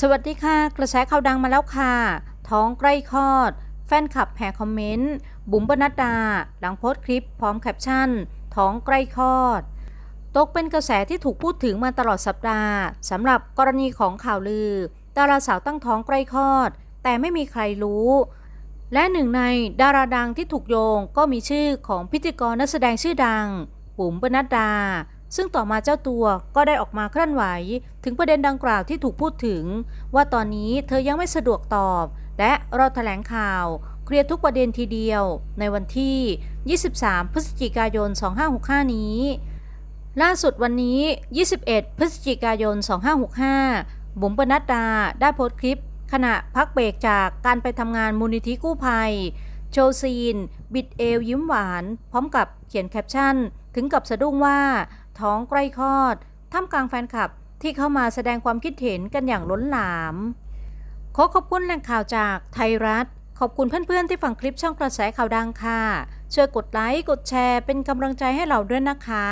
สวัสดีค่ะ กระแสข่าวดังมาแล้วค่ะ ท้องใกล้คลอด แฟนคลับแห่คอมเมนต์ บุ๋มปนัดดา หลังโพสต์คลิปพร้อมแคปชั่น ท้องใกล้คลอด ตกเป็นกระแสที่ถูกพูดถึงมาตลอดสัปดาห์สำหรับกรณีของข่าวลือ ดาราสาวตั้งท้องใกล้คลอด แต่ไม่มีใครรู้ และหนึ่งในดาราดังที่ถูกโยงก็มีชื่อของพิธีกรนักแสดงชื่อดังบุ๋มปนัดดา ซึ่งต่อมาเจ้าตัวก็ได้ออกมาเคลื่อนไหว ถึงประเด็นดังกล่าวที่ถูกพูดถึง ว่าตอนนี้เธอยังไม่สะดวกตอบ และรอแถลงข่าว เคลียร์ทุกประเด็นทีเดียว ในวันที่ 23 พฤศจิกายน 2565 นี้ ล่าสุดวันนี้ 21 พฤศจิกายน 2565 บุ๋มปนัดดาได้โพสต์คลิป ขณะพักเบรกจากการไปทำงานมูลนิธิกู้ภัย โชว์ซีน บิดเอวยิ้มหวาน พร้อมกับเขียนแคปชั่น ถึงกับสะดุ้งว่า ท้องใกล้คลอดท่ามกลางแฟนคลับที่เข้ามาแสดงความคิดเห็นกันอย่างล้นหลาม ขอขอบคุณแหล่งข่าวจากไทยรัฐ ขอบคุณเพื่อนๆที่ฟังคลิปช่องกระแสข่าวดังค่ะ ช่วยกดไลค์ กดแชร์เป็นกำลังใจให้เราด้วยนะคะ